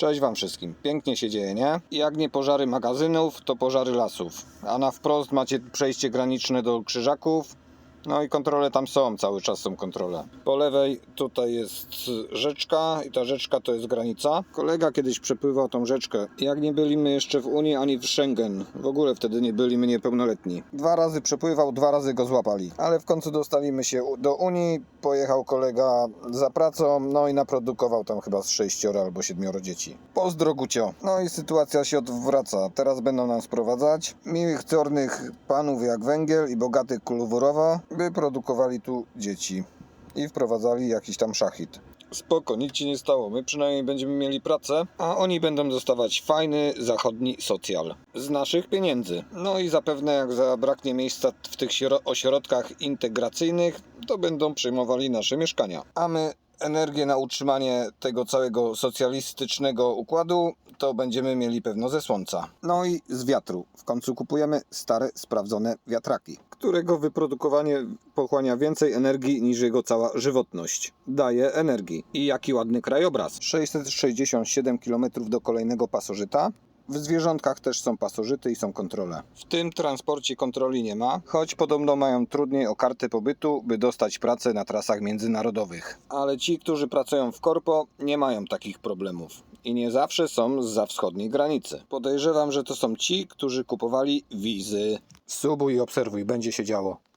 Cześć Wam wszystkim. Pięknie się dzieje, nie? Jak nie pożary magazynów, to pożary lasów. A na wprost macie przejście graniczne do Krzyżaków. No i kontrole tam są, cały czas są kontrole. Po lewej tutaj jest rzeczka i ta rzeczka to jest granica. Kolega kiedyś przepływał tą rzeczkę. Jak nie byliśmy jeszcze w Unii ani w Schengen, w ogóle wtedy nie byliśmy niepełnoletni. Dwa razy przepływał, dwa razy go złapali. Ale w końcu dostaliśmy się do Unii, pojechał kolega za pracą, no i naprodukował tam chyba z sześcioro albo siedmioro dzieci. Pozdro Gucio. No i sytuacja się odwraca. Teraz będą nam sprowadzać miłych, czornych panów jak węgiel i bogatych kulwurowo, by produkowali tu dzieci i wprowadzali jakiś tam szachit. Spoko, nic ci nie stało. My przynajmniej będziemy mieli pracę, a oni będą dostawać fajny zachodni socjal z naszych pieniędzy. No i zapewne jak zabraknie miejsca w tych ośrodkach integracyjnych, to będą przejmowali nasze mieszkania. A my energię na utrzymanie tego całego socjalistycznego układu to będziemy mieli pewno ze słońca. No i z wiatru. W końcu kupujemy stare, sprawdzone wiatraki, którego wyprodukowanie pochłania więcej energii niż jego cała żywotność. Daje energii. I jaki ładny krajobraz. 667 km do kolejnego pasożyta. W zwierzątkach też są pasożyty i są kontrole. W tym transporcie kontroli nie ma, choć podobno mają trudniej o kartę pobytu, by dostać pracę na trasach międzynarodowych. Ale ci, którzy pracują w korpo, nie mają takich problemów. I nie zawsze są za wschodniej granicy. Podejrzewam, że to są ci, którzy kupowali wizy. Subuj i obserwuj, będzie się działo.